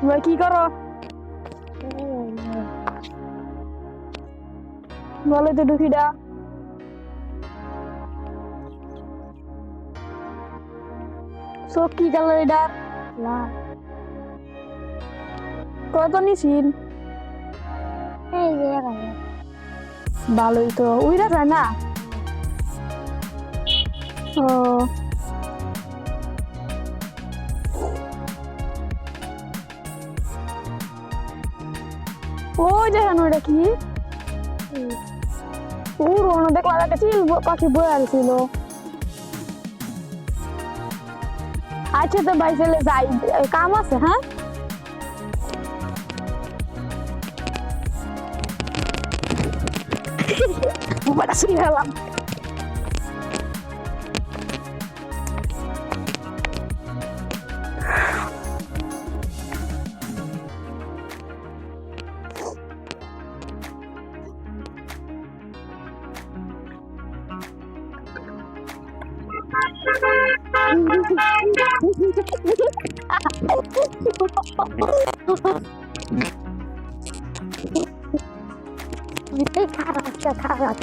巻き gara boleh tuduh tidak soki kalau tidak lah. Kau tuh nisin eh iya, iya, iya. kan. balu itu. Udah sana oh. ও দেখেন ওটা কি? পুরোনো দেখলাম একটা চিল পাখি বয়ে ছিল আচ্ছা তো ভাই চলে যাই। কাম আছে হ্যাঁ? বড় গেলাম। এই খারাপ খারাপ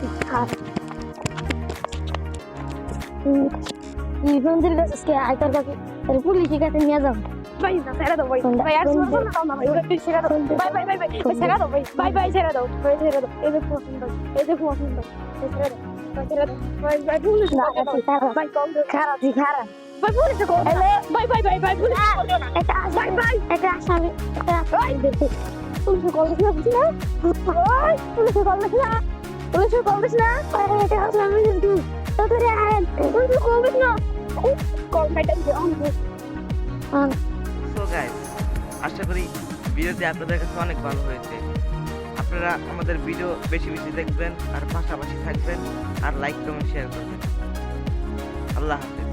কাছে কে আইতার কাছে পুলিশের কাছে নিয়ে যাও ভাই না ছেড়ে দাও ভাই ভাই আর শুনো না না ভাই ওটা তুই ছেড়ে দাও ভাই ভাই ভাই ভাই ভাই ছেড়ে দাও ভাই ভাই ভাই ছেড়ে দাও ভাই ছেড়ে দাও এই দেখো সুন্দর এই দেখো এই ছেড়ে দাও ভাই ছেড়ে দাও ভাই ভাই পুলিশ না ভাই কম দাও খারাপ খারাপ ভাই পুলিশ কল ভাই ভাই ভাই ভাই কল দিও না আসামি একটা আসামি একটা আসামি দেখি পুলিশ কল দিস না বুঝি না ওই পুলিশ কল দিস না পুলিশ কল দিস না আরে এটা আসামি কিন্তু তাড়াতাড়ি আয় পুলিশ কল দিস না কল কাটা দিয়ে অন সো গাইস আশা করি ভিডিওটি আপনাদের কাছে অনেক ভালো হয়েছে। আপনারা আমাদের ভিডিও বেশি বেশি দেখবেন, আর পাশাপাশি থাকবেন, আর লাইক কমেন্ট শেয়ার করবেন। আল্লাহ হাফেজ।